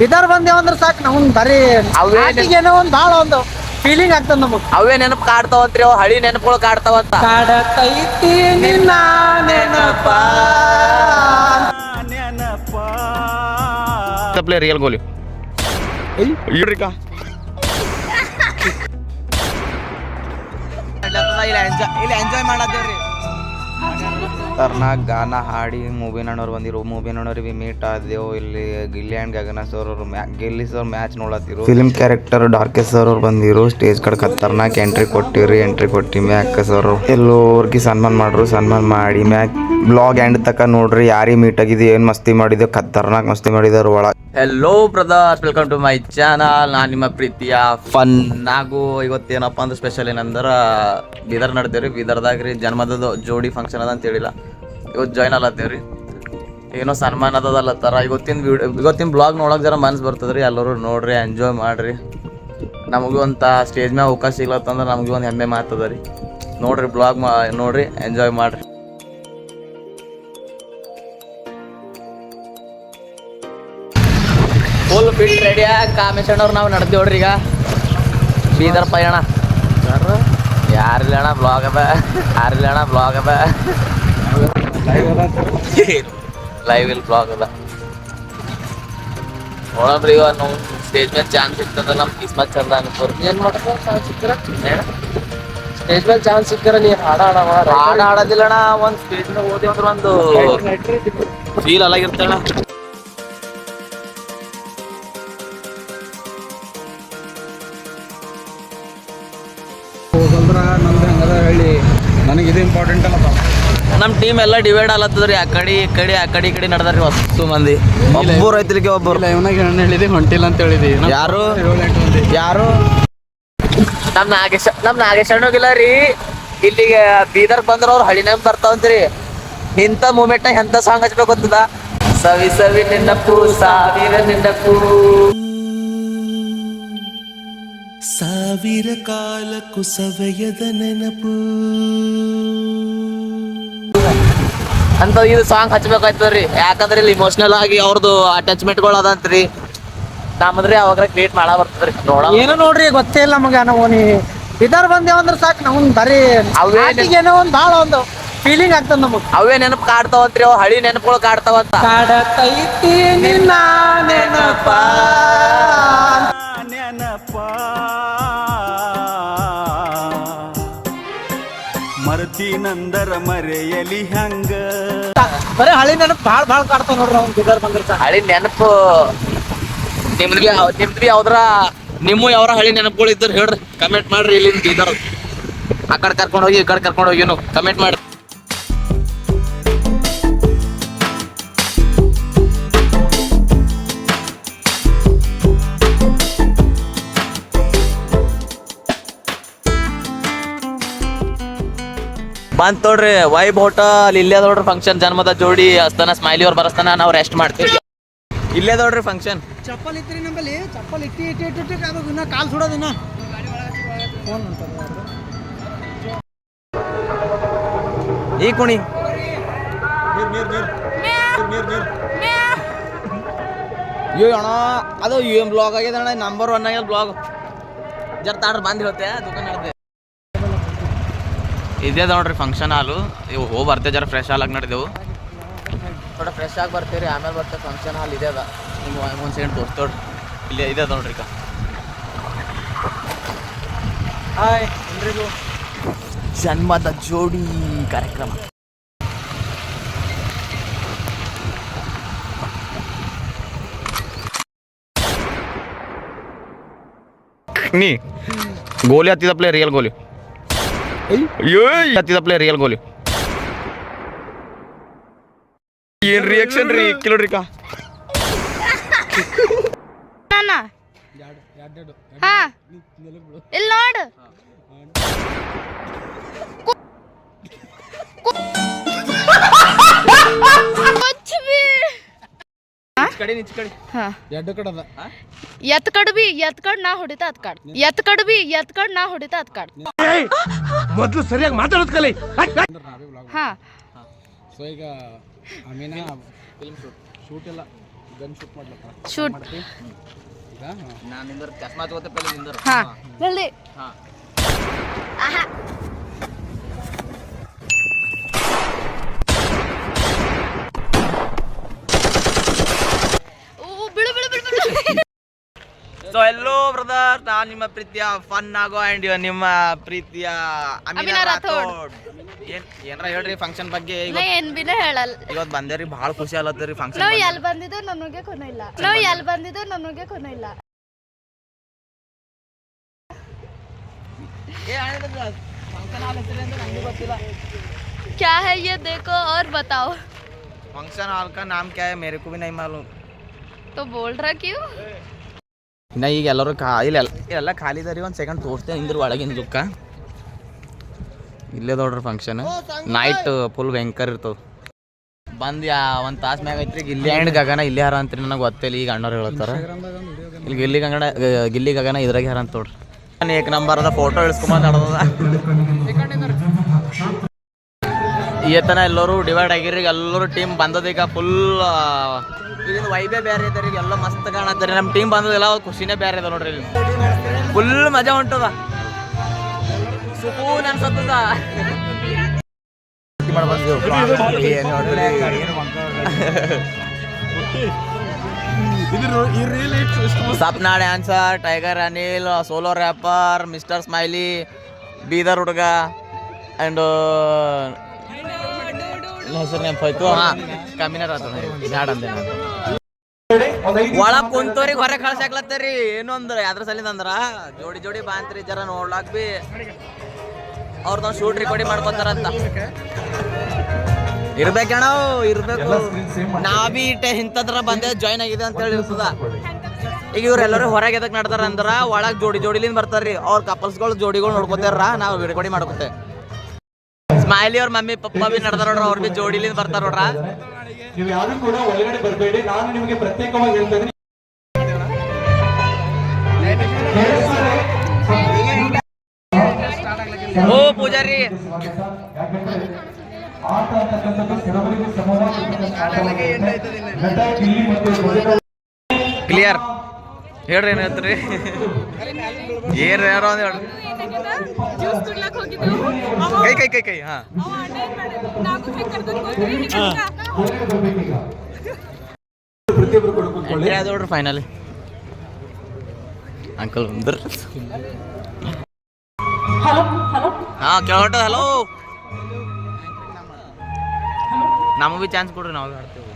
ಇದರ್ ಬಂದೇವ ಅಂದ್ರೆ ಸಾಕು ನಮ್ಗ್ ಬರೀ ಅವೇ ಏನೋ ಒಂದ್ ಭಾಳ ಒಂದು ಫೀಲಿಂಗ್ ಆಗ್ತದ ನಮಗ್. ಅವೇ ನೆನಪು ಕಾಡ್ತಾವಂತ್ರಿ ಅವ್? ಹಳಿ ನೆನಪುಗಳು ಕಾಡ್ತಾವಂತ? ಕಾಡತೈತಿ ನಿನ್ನ ನೆನಪ. ಪ್ಲೇ ರಿಯಲ್ ಗೋಲಿ ಇಡ್ರಿಕ ಇಲ್ಲ ಇಲ್ಲಿ ಎಂಜಾಯ್ ಮಾಡತ್ತೇವ್ರಿ ಖತರ್ನಾಕ್ ಗಾನ ಹಾಡಿ ಮೂವಿ ನೋಡೋರು ಬಂದಿರು. ಮೂವಿ ನೋಡೋರಿಗೆ ಮೀಟ್ ಆದ್ಯೋ ಇಲ್ಲಿ ಗಿಲ್ಲಿ ಆ್ಯಂಡ್ ಗಗನ ಸರ್ ಅವ್ರು ಮ್ಯಾ ಗಿಲ್ಲಿ ಸರ್ ಮ್ಯಾಚ್ ನೋಡತ್ತಿರು. ಫಿಲ್ಮ್ ಕ್ಯಾರೆಕ್ಟರ್ ಡಾರ್ಕೆ ಸರ್ ಅವ್ರು ಬಂದಿರು. ಸ್ಟೇಜ್ ಕಡೆ ಖತರ್ನಾಕ್ ಎಂಟ್ರಿ ಕೊಟ್ಟಿರಿ ಎಂಟ್ರಿ ಕೊಟ್ಟಿ ಮ್ಯಾಕ್ ಸರ್ ಎಲ್ಲೋರ್ಗಿ ಸನ್ಮಾನ ಮಾಡ್ರು ಸನ್ಮಾನ ಮಾಡಿ ಮ್ಯಾಕ್ ಬ್ಲಾಗ್ ಎಂಡ್ ತಕ ನೋಡ್ರಿ ಯಾರಿಗೆ ಮೀಟ್ ಆಗಿದೆ ಏನು ಮಸ್ತಿ ಮಾಡಿದೆ ಖತರ್ನಾಕ್ ಮಸ್ತಿ ಮಾಡಿದಾರೆ ಒಳಗೆ. Hello brothers welcome to my channel ನಾನು ನಿಮ್ಮ ಪ್ರೀತಿಯ ಫನ್ ಇವತ್ತು ಇವತ್ತೇನಪ್ಪ ಅಂದ್ರೆ ಸ್ಪೆಷಲ್ ಏನಂದ್ರೆ ಬೀದರ್ ನಡ್ದೇವ್ರಿ. ಬೀದರ್ದಾಗ ರೀ ಜನ್ಮದ ಜೋಡಿ ಫಂಕ್ಷನ್ ಅದ ಅಂತ ಹೇಳಿಲ್ಲ. ಇವತ್ತು ಜಾಯ್ನ್ ಅಲ್ಲತ್ತೇವ್ರಿ ಏನೋ ಸನ್ಮಾನ ತರ. ಇವತ್ತಿನ ವಿಡಿಯೋ ಇವತ್ತಿನ ಬ್ಲಾಗ್ ನೋಡೋಕೆ ಜರ ಮನ್ಸು ಬರ್ತದ್ರಿ. ಎಲ್ಲರೂ ನೋಡ್ರಿ ಎಂಜಾಯ್ ಮಾಡ್ರಿ. ನಮಗೂ ಅಂತ ಸ್ಟೇಜ್ ಮ್ಯಾಗ ಅವಕಾಶ ಸಿಗ್ಲತ್ತಂದ್ರೆ ನಮಗೂ ಒಂದು ಹೆಮ್ಮೆ ಮಾತದ ರೀ ನೋಡ್ರಿ ಬ್ಲಾಗ್ ಮಾ ನೋಡ್ರಿ ಎಂಜಾಯ್ ಮಾಡ್ರಿ. ಫುಲ್ ಫಿಟ್ ರೆಡಿ ಕಾಮೇಶಣ್ಣವ್ರು ನಾವು ನಡ್ದೇವ್ರಿ ಈಗ. ಬೀದರ್ ಪಯಣ. ಯಾರಿಲ್ಲ ಅಣ್ಣ ಬ್ಲಾಗ್ ಅದ. ಯಾರಿಲ್ಲ ಅಣ್ಣ ಬ್ಲಾಗ್ ಅದ. ಲೈವ್ ಇಲ್ಲಿ ಬ್ಲಾಗ್ ಅದ ನೋಡಮ್ರಿ ಇವಾಗ ನಾವು ಸ್ಟೇಜ್ ಮೇಲೆ ಚಾನ್ಸ್ ಸಿಗ್ತದ ನಮ್ ಕಿಸ್ಮತ್ ಚಂದ ಅನ್ಕೋರಿ. ಏನ್ ಮಾಡ್ತಾರೆ? ಚಾನ್ಸ್ ಸ್ಟೇಜ್ ಮೇಲೆ ಚಾನ್ಸ್ ಸಿಕ್ಕಿರ ನೀ ಹಾಡ ಹಾಡವ ಹಾಡ ಹಾಡೋದಿಲ್ಲ ಅಣ್ಣ ಒಂದ್ ಸ್ಟೇಜ್ ಮೇಲೆ ಓದಿ ಅಂದ್ರೆ ಒಂದು ಫೀಲ್ ಅಲ್ಲಾಗಿರ್ತಾಳ ಹೋಗಲ್ರ ನಮ್ದು ಹಂಗದ ಹೇಳಿ. ನನಗೆ ಇದು ಇಂಪಾರ್ಟೆಂಟ್ ಅಲ್ಲಪ್ಪ ನಮ್ ಟೀಮ್ ಎಲ್ಲ ಡಿವೈಡ್ ಆಲತ್ತದ್ರಿ ಆ ಕಡೆ ಈ ಕಡೆ ಆ ಕಡೆ ಈ ಕಡೆ ನಡೆದ್ರಿ ಹೊಸ್ತು ಮಂದಿ. ಒಬ್ಬರು ರೈತರಿಗೆ ಒಬ್ಬರು. ಇಲ್ಲ ಇವನಾಗ ಹೆಣ್ಣು ಹೇಳಿದಿ ಹೊಂಟಿಲ್ಲ ಅಂತ ಹೇಳಿದಿ ಯಾರು? ಯಾರು? ನಮ್ ನಾಗೇಶ್ ನಮ್ ನಾಗೇಶ್ ಅಣ್ಣಗಿಲ್ಲ ರೀ. ಇಲ್ಲಿಗೆ ಬೀದರ್ ಬಂದ್ರ ಅವ್ರು ಹಳಿ ನೆನಪು ಬರ್ತಾವಂತ್ರಿ. ಇಂಥ ಮೂಮೆಂಟ್ ಎಂತ ಸಾಂಗ್ ಹಚ್ಬೇಕು ಗೊತ್ತದ? ಸವಿ ಸವಿ ನಿನ್ನಪ್ಪು ಸಾವಿರ ನಿನ್ನಪ್ಪು ಸಾವಿರ ಕಾಲಕ್ಕೂ ಸವೆಯದ ನೆನಪು. ಅಂತ ಇದು ಸಾಂಗ್ ಹಚ್ಬೇಕಾಯ್ತದ್ರಿ. ಯಾಕಂದ್ರೆ ಇಲ್ಲಿ ಇಮೋಷನಲ್ ಆಗಿ ಅವ್ರದ್ದು ಅಟ್ಯಾಚ್ಮೆಂಟ್ಗಳು ಅದಂತ್ರಿ. ನಮ್ಮದ್ರಿ ಅವಾಗ ಕ್ರಿಯೇಟ್ ಮಾಡ ಬರ್ತದ್ರಿ. ನೋಡ ಏನೋ ನೋಡ್ರಿ ಗೊತ್ತೇ ಇಲ್ಲ ನಮಗ. ನಾವು ನೀ ಇದರ್ ಬಂದೇವ ಅಂದ್ರೆ ಸಾಕು. ನಾವು ಬರೀ ಏನೋ ಒಂದ್ ಭಾಳ ಒಂದು ಫೀಲಿಂಗ್ ಆಗ್ತದ ನಮಗ್. ಅವೇ ನೆನಪು ಕಾಡ್ತಾವಂತ್ರಿ. ಅವ್ ಹಳಿ ನೆನಪುಗಳು ಕಾಡ್ತಾವಂತ. ಕಾಡತೈತಿ ನಿನ್ನ ನೆನಪ. ನೆನಪ ಮರ್ತಿನಂದರ ಮರೆಯಲಿ ಹಂಗ ಬರೀ ಹಳಿ ನೆನಪು ಭಾಳ ಭಾಳ ಕಾಡ್ತಾವ ನೋಡ್ರಿ ಅವ್ನು ಬಂದ್ರೆ ಸಾಕು ಹಳಿ ನೆನಪು ನಿಮ್ಗೆ ಯಾವ- ನಿಮ್ದ್ರಿ ಯಾವ್ದ್ರ, ನಿಮ್ಮ ಯಾವ್ರ ಹಳಿ ನೆನಪುಗಳು ಇದ್ರ ಹೇಳ್ರಿ ಕಮೆಂಟ್ ಮಾಡ್ರಿ ಇಲ್ಲಿ ಬೀದರ್. ಆ ಕಡೆ ಕರ್ಕೊಂಡು ಹೋಗಿ, ಈ ಕಡೆ ಕರ್ಕೊಂಡು ಹೋಗಿ ಕಮೆಂಟ್ ಮಾಡ್ರಿ. ಬಂತ್ ನೋಡ್ರಿ ವೈಬ್ ಹೋಟೆಲ್ ಇಲ್ಲೇ ನೋಡ್ರಿ ಫಂಕ್ಷನ್ ಜನ್ಮದ ಜೋಡಿ ಅಸ್ತನ ಸ್ಮೈಲಿ ಅವ್ರು ಬರಸ್ತಾನ ನಾವು ರೆಸ್ಟ್ ಮಾಡ್ತೀವಿ. ಇಲ್ಲೇ ನೋಡ್ರಿ ಫಂಕ್ಷನ್ ಚಪ್ಪಲ್ ಇತ್ತು ನಮ್ಮಲ್ಲಿ ಚಪ್ಪಲ್ ಇಟ್ಟಿ ಇಟ್ಟಿ ಇಟ್ಟಿ ಇಟ್ಟಿ ಅದು ಇನ್ನ ಕಾಲ್ ಸುಡೋದು ಇನ್ನ. ಈ ಕುಣಿ. ಅಯ್ಯೋ ಅಣ್ಣ ಅದು ಏನ್ ಬ್ಲಾಗ್ ಆಗಿದೆ ಅಣ್ಣ? ನಂಬರ್ ಒನ್ ಆಗ್ಯದ ಬ್ಲಾಗ್ ಜರ್ ತಾಡ್ರಿ ಬಂದು ಹೇಳ್ತೆ ದುಕಾನ್ ಹೇಳ್ತೆ ಇದೇ ನೋಡ್ರಿ ಫಂಕ್ಷನ್ ಹಾಲು ಇವು ಹೋಗಿ ಬರ್ತೇವೆ ಜರ ಫ್ರೆಶ್ ಹಾಲಾಗಿ ನಡೆದೆವು ಥೋಡ ಫ್ರೆಶ್ ಆಗಿ ಬರ್ತೀರಿ ಆಮೇಲೆ ಬರ್ತೇವೆ ಫಂಕ್ಷನ್ ಹಾಲ್ ಇದೆ ಅದ ನಿಮ್ಗೆ ಒಂದು ಸೆಕೆಂಡ್ ತೋರಿಸ್ತೋಡ್ರಿ ಇಲ್ಲ ಇದೆ ನೋಡ್ರಿ ಈಗ. ಹಾಯ್ ಎಲ್ರಿಗೂ. ಜನ್ಮದ ಜೋಡಿ ಕಾರ್ಯಕ್ರಮ. ನೀ ಗೋಲಿ ಹತ್ತಿದ ಪ್ಲೇ ರಿಯಲ್ ಗೋಲಿ. ಏಯ್! ಹತ್ತಿದ ಪ್ಲೇ ರಿಯಲ್ ಗೋಲಿ ಏನ್ ರಿಯಾಕ್ಷನ್ ರೀ? ಕಿಲೋಡ್ರಿ ಕಾ ಇಲ್ಲಿ ನೋಡು. ಕಡೆ ನಿಂಚ್ ಕಡೆ ಹಾ. ಎರಡು ಕಡೆ ಅದ. ಎತ್ ಕಡ್ಬಿ ಎತ್ ಕಡ್ ನಾ ಹೊಡಿತಾ ಅತ್ ಕಾಡ್. ಎತ್ ಕಡ್ಬಿ ಎತ್ ಕಡ್ ನಾ ಹೊಡಿತಾ ಅತ್ ಕಾಡ್. ಮೊದ್ಲು ಸರಿಯಾಗಿ ಮಾತಾಡೋದ್ ಕಲಿ. ಹಾ. ಸೊ ಈಗ ಅಮೀನಾ ಫಿಲ್ಮ್ ಶೂಟ್ ಶೂಟ್ ಇಲ್ಲ ಶೂಟ್ ನಾನು ನಿಂದ್ರ ಚಸ್ಮಾ ತಗೋತೆ ಪೆಲ್ಲ ನಿಂದ್ರ. ಹಾ. ಜಲ್ದಿ ಹಾ. ಸೊ ಎಲ್ಲೋ ಬ್ರದರ್ ನಾನು ನಿಮ್ಮ ಪ್ರೀತಿಯ ಫನ್ ಆಗೋ ಅಂಡ್ ನಿಮ್ಮ ಪ್ರೀತಿಯ ಅಮಿನಾ ಅಮಿನಾ ರಾಥೋಡ್. ರಾಥೋಡ್ ಏನ್ ಏನ್ರ ಹೇಳ್ರಿ ಫಂಕ್ಷನ್ ಬಗ್ಗೆ ನಾ ಇವತ್ತು ಏನ್ ಬಿನ ಹೇಳಲ್ಲ ಇವತ್ತು ಬಂದೇರಿ ಭಾಳ ಖುಷಿ ಅಲ್ಲತ್ತರಿ ಫಂಕ್ಷನ್ ನಾವ್ ಎಲ್ ಬಂದಿದ್ದು ನನಗೆ ಕೊನ ಇಲ್ಲ ನಾವ್ ಎಲ್ ಬಂದಿದ್ದು ನನಗೆ ಕೊನ ಇಲ್ಲ क्या है ये देखो और बताओ फंक्शन हॉल का नाम क्या है मेरे को भी नहीं मालूम तो बोल रहा क्यों ಇನ್ನ ಈಗ ಎಲ್ಲರೂ ಖಾಲಿ ಇಲ್ಲ ಎಲ್ಲ ಖಾಲಿ ಇದಾರಿ ಒಂದು ಸೆಕೆಂಡ್ ತೋರಿಸ್ತೇನೆ ಇಂದ್ರ ಒಳಗಿನ ದುಃಖ ಇಲ್ಲೇ ನೋಡ್ರಿ ಫಂಕ್ಷನ್ ನೈಟ್ ಫುಲ್ ಭಯಂಕರ ಇರ್ತವೆ. ಬಂದು ಯಾ ಒಂದು ತಾಸು ಮ್ಯಾಗ ಐತ್ರಿ ಗಿಲ್ಲಿ ಆ್ಯಂಡ್ ಗಗನ ಇಲ್ಲೇ ಯಾರ ಅಂತ್ರಿ ನನಗೆ ಗೊತ್ತಿಲ್ಲ, ಈಗ ಅಣ್ಣವ್ರು ಹೇಳ್ತಾರೆ. ಇಲ್ಲಿ ಗಿಲ್ಲಿ ಗಗನ ಗಿಲ್ಲಿ ಗಗನ ಇದ್ರಾಗ ಯಾರ ಅಂತ ನೋಡ್ರಿ. ನಾನು ಏಕ್ ನಂಬರ್ ಅದ ಫೋಟೋ ಇಳಿಸ್ಕೊಂಬಂದು ನಡೆದದ ಈತನ ಎಲ್ಲರೂ ಡಿವೈಡ್ ಆಗಿರಿ ಎಲ್ಲರೂ ಟೀಮ್ ಬಂದದೀಗ ಫುಲ್ ವೈಬೇ ಬೇರೆ ಇದ್ರಿ ಎಲ್ಲ ಮಸ್ತ್ ಕಾಣತ್ತರಿ ನಮ್ಮ ಟೀಮ್ ಬಂದದೆಲ್ಲ ಖುಷಿನೇ ಬೇರೆ ಅದ ನೋಡ್ರಿ ಇಲ್ಲಿ. ಫುಲ್ ಮಜಾ ಹೊಂಟದ ಸುಕೂನ್ ಅನ್ಸತ್ತದ. Sapna dancer tiger Anil solo rapper mister Smiley Bidar ಹುಡುಗ ಆ್ಯಂಡ್ ಹೆಸರು ನೆನಪಾಯ್ತು ಹಾ. ಕಮ್ಮಿನ ಬ್ಯಾಡ ಅಂದೆ ನಾನು. ಒಳಗ್ ಕುಂತವ್ರಿಗೆ ಹೊರಗೆ ಕಳ್ಸಾಕ್ಲತ್ತರಿ ಏನು ಅಂದ್ರ ಅದ್ರ ಸಲಿಂದ ಅಂದ್ರ ಜೋಡಿ ಜೋಡಿ ಬಾಂತ್ರಿ ಜರ ನೋಡ್ಲಾಕ್ ಬಿ. ಅವ್ರದ್ದು ಶೂಟ್ ರೆಕಾರ್ಡಿಂಗ್ ಮಾಡ್ಕೊತಾರಂತ. ಇರ್ಬೇಕಣ್ಣ ಇರ್ಬೇಕು. ನಾ ಬಿ ಇಟ್ಟೆ ಇಂಥದ್ರ ಬಂದೆ ಜಾಯ್ನ್ ಆಗಿದೆ ಅಂತ ಹೇಳಿ ಇರ್ತದ. ಈಗ ಇವ್ರೆಲ್ಲರೂ ಹೊರಗೆ ಎದಕ್ ನಡ್ತಾರ ಅಂದ್ರ ಒಳಗ್ ಜೋಡಿ ಜೋಡಿಲಿಂದ ಬರ್ತಾರ್ರಿ. ಅವ್ರ ಕಪಲ್ಸ್ಗಳು ಜೋಡಿಗಳು ನೋಡ್ಕೊತಾರ ನಾವು ರೆಕಾರ್ಡಿಂಗ್ ಮಾಡ್ಕೊತೆ ಸ್ಮೈಲಿ ಅವ್ರ ಮಮ್ಮಿ ಪಪ್ಪ ಬಿ ನಡ್ದಾರ ನೋಡ್ರ ಅವ್ರ ಬಿ ಜೋಡಿಲಿಂದ ಬರ್ತಾರ ನೋಡ್ರ. ನೀವು ಯಾರು ಕೂಡ ಒಳಗಡೆ ಬರಬೇಡಿ. ನಾನು ನಿಮಗೆ ಪ್ರತ್ಯೇಕವಾಗಿ ಹೇಳ್ತೇನೆ ಓ ಪೂಜಾರಿ. ಆಟ ಅಂತಕ್ಕಂಥದ್ದು ಕೆಲವರಿಗೆ ಸಮವಾಗಿ ನಟ ಗಿಲ್ಲಿ ಮತ್ತು ಕ್ಲಿಯರ್ ಹೇಳ್ರಿ ಏನ್ ಹೇಳ್ತೀರಿ? ಏನ್ ಯಾರೋ ಅಂದ್ರೆ ಹೇಳ್ರಿ. ಕೈ ಕೈ ಕೈ ಕೈ ಹಾ. ಫೈನಲ್ ನೋಡ್ರಿ ಫೈನಲಿ ಅಂಕಲ್ ಬಂದ್ರ. ಹಾ ಕೇಳೋಟ ಹಲೋ ನಮಗೂ ಬಿ ಚಾನ್ಸ್ ಕೊಡ್ರಿ ನಾವು ಆಡ್ತೇವೆ.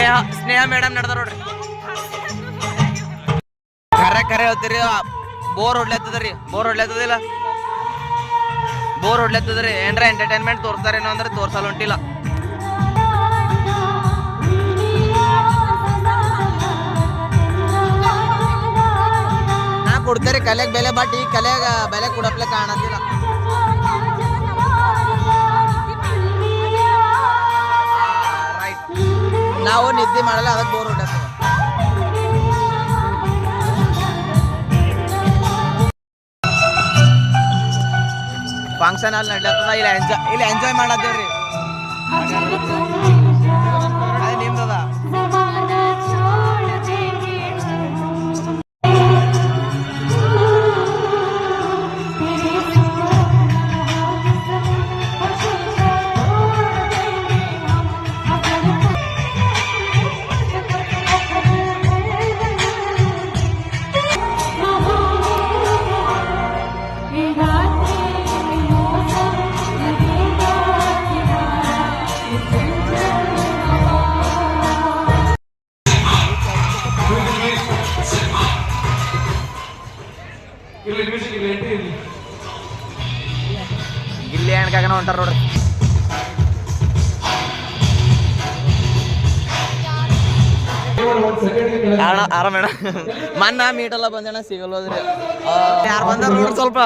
ಸ್ನೇಹ ಸ್ನೇಹ ಮೇಡಮ್ ನಡೆದ ನೋಡ್ರಿ. ಕರೆ ಕರೆ ಹೇಳ್ತೀರಿ ಬೋರ್ ಹೊಡ್ಲತ್ತದ್ರಿ ಬೋರ್ ಹೊಡ್ಲತ್ತದಿಲ್ಲ ಬೋರ್ ಹೊಡ್ಲತ್ತದ್ರಿ ಏನ್ರ ಎಂಟರ್ಟೈನ್ಮೆಂಟ್ ತೋರ್ಸ್ತಾರೇನೋ ಅಂದ್ರೆ ತೋರ್ಸಲ್ ಹೊಂಟಿಲ್ಲ. ನಾ ಕೊಡ್ತೇರಿ ಕಲೆಗೆ ಬೆಲೆ ಬಟ್ ಈ ಕಲೆಗ ಬೆಲೆ ಕೊಡಪ್ಲೆ ಕಾಣತಿಲ್ಲ ನಾವು ನಿದ್ದೆ ಮಾಡಲ್ಲ ಅದಕ್ಕೆ ಬೋರ್ ಹೊಡ್ಲತ್ತದ ಫಂಕ್ಷನ್ ಅಲ್ಲಿ ನಡ್ಲತ್ತದ ಇಲ್ಲಿ ಎಂಜಾಯ್ ಇಲ್ಲಿ ಎಂಜಾಯ್ ಮಾಡತ್ತೇವ್ರಿ ಅಣ್ಣ ಆರಾಮೇಣ ಮನ್ನ ಮೀಟೆಲ್ಲ ಬಂದೇಣ ಸಿಗಲ್ಲೋದ್ರಿ ಯಾರು ಬಂದಾರ ನೋಡಿ ಸ್ವಲ್ಪ.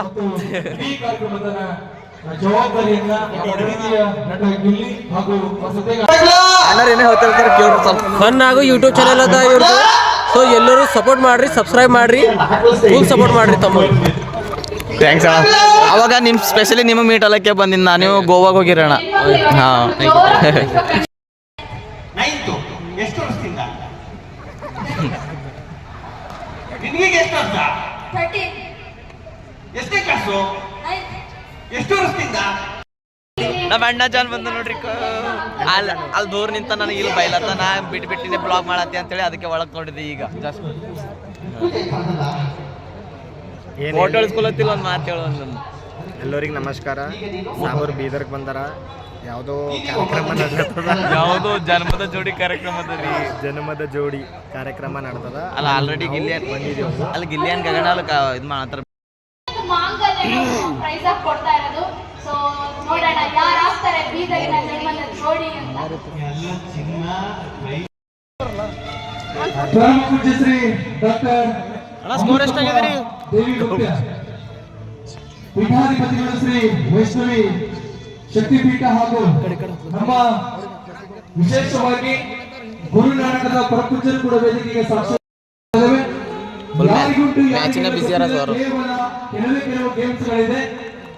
ನಮ್ಮ ಏನೇ ಹೇಳ್ತಿರ್ತಾರೆ ಕೇಳ್ರಿ ಸ್ವಲ್ಪ. ಹಾಗೂ ಯೂಟ್ಯೂಬ್ ಚಾನಲ್ ಅದ ಇವ್ರದ್ದು ಸೊ ಎಲ್ಲರೂ ಸಪೋರ್ಟ್ ಮಾಡ್ರಿ ಸಬ್ಸ್ಕ್ರೈಬ್ ಮಾಡ್ರಿ. ಫುಲ್ ಸಪೋರ್ಟ್ ಮಾಡ್ರಿ ತಮ್ಮ. ಥ್ಯಾಂಕ್ಸ್ ಅಣ್ಣ. ಅವಾಗ ನಿಮ್ ಸ್ಪೆಷಲಿ ನಿಮ್ಮ ಮೀಟ್ ಅಲ್ಲಕ್ಕೆ ಬಂದಿದ್ದು ನಾನು. ನೀವು ಗೋವಾಗ ಹೋಗಿರೋಣ. ಹಾಂ ನೈನ್ತು ಎಷ್ಟು ವರ್ಷದಿಂದ ನಿನಗೆ ಎಷ್ಟು ವರ್ಷ? ಎಷ್ಟೇ ಕ್ಲಾಸು ಎಷ್ಟು ವರ್ಷದಿಂದ? ನಮ್ಮ ಅಣ್ಣ ಜಾನ್ ಬಂದ ನೋಡ್ರಿ ಅಲ್ಲಿ ಅಲ್ಲಿ ದೂರ ನಿಂತ ನನಗೆ ಇಲ್ಲಿ ಬೈಲತ್ತ. ನಾ ಬಿಟ್ಟು ಬಿಟ್ಟಿದ್ದೆ ಬ್ಲಾಗ್ ಮಾಡತ್ತಿ ಅಂತೇಳಿ ಅದಕ್ಕೆ ಒಳಗೆ ನೋಡಿದೆ ಈಗ. ಜಸ್ಟ್ ಫೋಟೋ ಇಳಿಸ್ಕೊಳತ್ತಿಲ್ಲ ಒಂದು ಮಾತು ಹೇಳೋ ಒಂದು. ಎಲ್ಲರಿಗೆ ನಮಸ್ಕಾರ. ಸಾಗರ್ ಬೀದರ್ಗೆ ಬಂದಾರ. ಯಾವುದೋ ಕಾರ್ಯಕ್ರಮ ನಡೆದದ ಯಾವುದೋ ಜನ್ಮದ ಜೋಡಿ ಕಾರ್ಯಕ್ರಮದಲ್ಲಿ. ಜನ್ಮದ ಜೋಡಿ ಕಾರ್ಯಕ್ರಮ ನಡೆದದ ಅಲ್ಲ ಆಲ್ರೆಡಿ ಗಿಲ್ಲಿಯನ್ ಅಲ್ಲಿ ಗಿಲ್ಲಿಯನ್ ಗಗನ ಅಲ್ಲಿ ಇದು ಮಾತ್ರ ಮಾಂಗಲ್ಯ ಪ್ರೈಸ್ ಆಗಿ ಕೊಡ್ತಾ ಇರೋದು. ಸೊ ನೋಡೋಣ ಯಾರು ಆಗ್ತಾರೆ ಬೀದರಿನ ಜನ್ಮದ ಜೋಡಿ ಅಂತ. ಪರಮ ಪೂಜ್ಯ ಶ್ರೀ ಡಾಕ್ಟರ್ ಸ್ಕೋರ್ ಎಷ್ಟಾಗಿದೆ ದೇವಿ ಗುಪ್ತ. ಪೀಠಾಧಿಪತಿಗಳು ಶ್ರೀ ವೈಷ್ಣವಿ ಶಕ್ತಿಪೀಠ ಹಾಗೂ ನಮ್ಮ ವಿಶೇಷವಾಗಿ ಗುರುನಾನಕದ ಪರಪೂಜರು ಕೂಡ ವೇದಿಕೆಗೆ ಸಾಕ್ಷಿ ಯಾರಿಗುಂಟು ಕೆಲವೇ ಕೆಲವು ಗೇಮ್ಸ್ ಗಳಿದೆ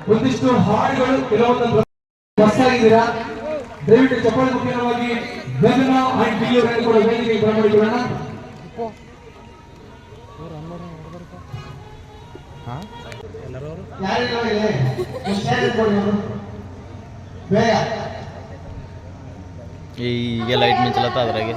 ಒಂದಿಷ್ಟು ಹಾಡುಗಳು ಕೆಲವೊಂದು ಬಸ್ ಆಗಿದ್ದೀರಾ ದಯವಿಟ್ಟು ಚಪ್ಪಾಳೆ ಮುಖ್ಯವಾಗಿ ಗಗನ ಅಂಡ್ ಬಿಲ್ಲಿಯವರನ್ನು ಕೂಡ ವೇದಿಕೆಗೆ ಬರಮಾಡಿಕೊಳ್ಳೋಣ. ಈಗ ಲೈಟ್ ಮಿಂಚಲತ್ತ ಅದ್ರಾಗೆ.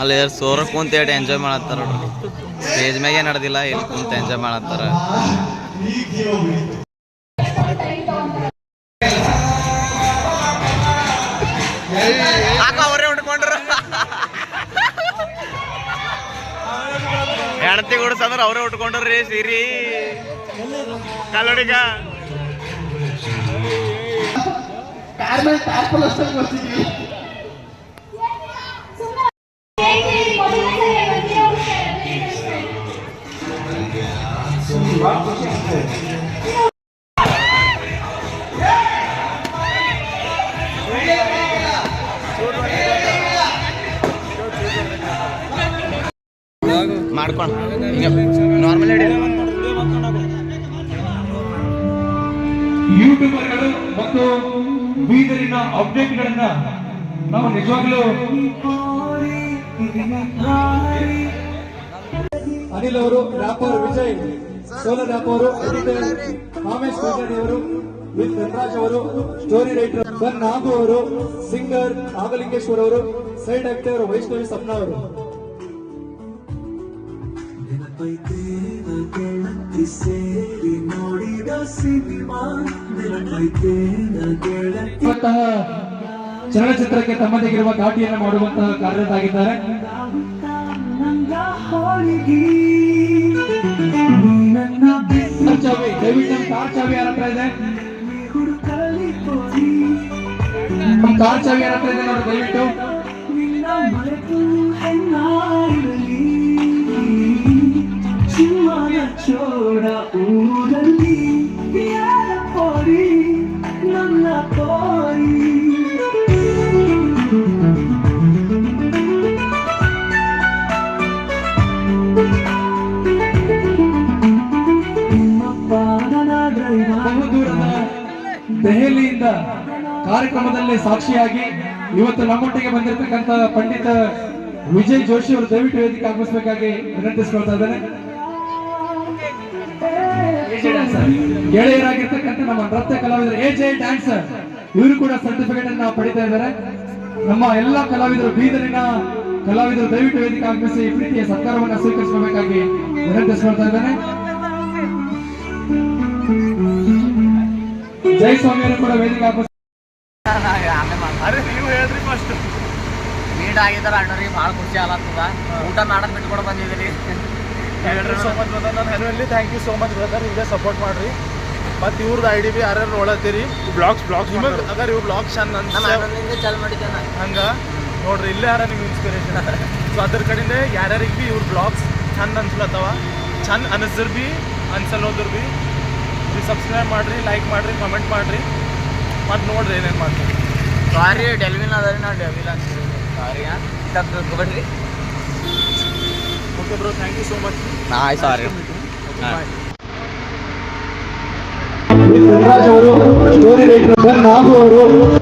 ಅಲ್ಲಿ ಸೋರ ಕುಂತ ಹೇಳಿ ಎಂಜಾಯ್ ಮಾಡತ್ತಾರ ನೋಡ್ರಿ ಸ್ಟೇಜ್ ಮ್ಯಾಗೆ ನಡೆದಿಲ್ಲ ಇಲ್ಲಿ ಕುಂತ ಎಂಜಾಯ್ ಮಾಡತ್ತಾರ. ಹೆಣ್ತಿ ಗುಡ್ಸಂದ್ರ ಅವರೇ ಉಟ್ಕೊಂಡ್ರಿ ಸೀರಿ. ಕಲ್ಲಡಿಗ ಮಾಡ್ಕೊಂಡು ಹಿಂಗೆ ನಾರ್ಮಲ್ ಹೇಳಿ. ಯೂಟ್ಯೂಬರ್ಗಳು ಮತ್ತು ಬೀದರಿನ ಅಪ್ಡೇಟ್ಗಳನ್ನ ನಾವು ನಿಜವಾಗ್ಲೂ ಅನಿಲ್ ಅವರು ರ್ಯಾಪರ್ ವಿಜಯ್ ಸೋಲ ರ್ಯಾಪ್ ಅವರು ಕಾಮೇಶ್ ಕುಲಕರ್ಣಿ ಅವರು, ವಿತ್ ಧನರಾಜ್ ಅವರು, ಸ್ಟೋರಿ ರೈಟರ್ ಬನ್ ನಾಗು ಅವರು, ಸಿಂಗರ್ ಆಗಲಿಂಗೇಶ್ವರ್ ಅವರು, ಸೈಡ್ ಆಕ್ಟರ್ ವೈಷ್ಣವಿ ಸಪ್ನಾ ಅವರು. ಇವತ್ತಹ ಚಲನಚಿತ್ರಕ್ಕೆ ತಮ್ಮದಿಗಿರುವ ಘಾಟಿಯನ್ನು ಮಾಡುವಂತಹ ಕಾರ್ಯದಾಗಿದ್ದಾರೆ ಕಾರ್ ಚಾವಿ ದಯವಿಟ್ಟು ನಮ್ಮ ಕಾರ್ ಚಾವಿ ಯಾರ ಹತ್ರ ಇದೆ? ನಮ್ಮ ಕಾರ್ ಚಾವಿ ಯಾರ ಹತ್ರ ಇದೆ ನೋಡಿ ದಯವಿಟ್ಟು. ಚೋಡ ಊರಲ್ಲಿ ನನ್ನ ಬಹುದೂರದ ಕಾರ್ಯಕ್ರಮದಲ್ಲಿ ಸಾಕ್ಷಿಯಾಗಿ ಇವತ್ತು ನಮ್ಮೊಟ್ಟಿಗೆ ಬಂದಿರತಕ್ಕಂತ ಪಂಡಿತ ವಿಜಯ್ ಜೋಶಿ ಅವರು ದಯವಿಟ್ಟು ವೇದಿಕೆ ಆಗಮಿಸಬೇಕಾಗಿ ವಿನಂತಿಸ್ಕೊಳ್ತಾ ಇದ್ದೇನೆ. ಗೆಳೆಯರಾಗಿರ್ತಕ್ಕಂಥ ನಮ್ಮ ನೃತ್ಯ ಕಲಾವಿದರು ಎ ಜೆ ಡ್ಯಾನ್ಸರ್. ಇವರು ಕೂಡ ಸರ್ಟಿಫಿಕೇಟ್ ಅನ್ನ ಪಡಿತಾ ಇದ್ದಾರೆ. ನಮ್ಮ ಎಲ್ಲ ಕಲಾವಿದರು ಬೀದರಿನ ಕಲಾವಿದರು ದಯವಿಟ್ಟು ವೇದಿಕೆ ಆಗಮಿಸಿ ಪ್ರೀತಿಯ ಸತ್ಕಾರವನ್ನು ಸ್ವೀಕರಿಸಬೇಕಾಗಿ ವಿನಂತಿಸ್ಕೊಳ್ತಾ ಇದ್ದಾನೆ. ಜೈ ಸ್ವಾಮಿಯವರು ಕೂಡ ವೇದಿಕೆ ಆಗಮಿಸಿ. ಮೀಟ್ ಆಗಿದ್ದಾರೆ ಅಣ್ಣರಿಗೆ ಭಾಳ ಖುಷಿ ಆಗತ್ತದ ಊಟ ಮಾಡೋದು ಬಿಟ್ಕೊಂಡು ಬಂದಿದ್ದೀರಿ. ಸೋ ಮಚ್ ಬ್ರದರ್ ನಾನು ಹೆನ್ವಲ್ಲಿ thank you so much brother ಹಿಂಗೆ ಸಪೋರ್ಟ್ ಮಾಡ್ರಿ. ಮತ್ತು ಇವ್ರದ್ದು ಐ ಡಿ ಬಿ ಯಾರ್ಯಾರು ನೋಡತ್ತೀರಿ? ಬ್ಲಾಗ್ಸ್ ಬ್ಲಾಗ್ಸ್ ನಿಮಗೆ ಅಗರ್ ಇವು ಬ್ಲಾಗ್ಸ್ ಚಂದ ಅಣ್ಣನಿಂದ ಚಾಲು ಮಾಡಿದ್ದೇನೆ. ಹಂಗೆ? ನೋಡ್ರಿ ಇಲ್ಲೇ ಯಾರ ನಿಮ್ಗೆ ಇನ್ಸ್ಪಿರೇಷನ್ ಸೊ ಅದ್ರ ಕಡೆಯಿಂದ ಯಾರ್ಯಾರಿಗೆ ಭೀ ಇವ್ರ ಬ್ಲಾಗ್ಸ್ ಚಂದ ಅನ್ಸ್ಲತ್ತವ? ಚಂದ ಬಿ ಭೀ ಅನ್ಸಲ್ಲೋದ್ರು ಭೀ ನೀವು ಸಬ್ಸ್ಕ್ರೈಬ್ ಮಾಡಿರಿ ಲೈಕ್ ಮಾಡಿರಿ ಕಮೆಂಟ್ ಮಾಡಿರಿ. ಮತ್ತು ನೋಡ್ರಿ ಏನೇನು ಮಾಡ್ತೀವಿ ಸಾರಿ ಡೆಲ್ವಿನ್ ಅದ ರೀ ನಾವು ಡೆಲ್ವಿನ್ ಅಂತೀವಿ sorry okay bro thank you so much Naik sorry ಬಾಯ್ ಧನರಾಜ್ ಅವರು ಸ್ಟೋರಿ ರೈಟರ್ ನಾಗು ಅವರು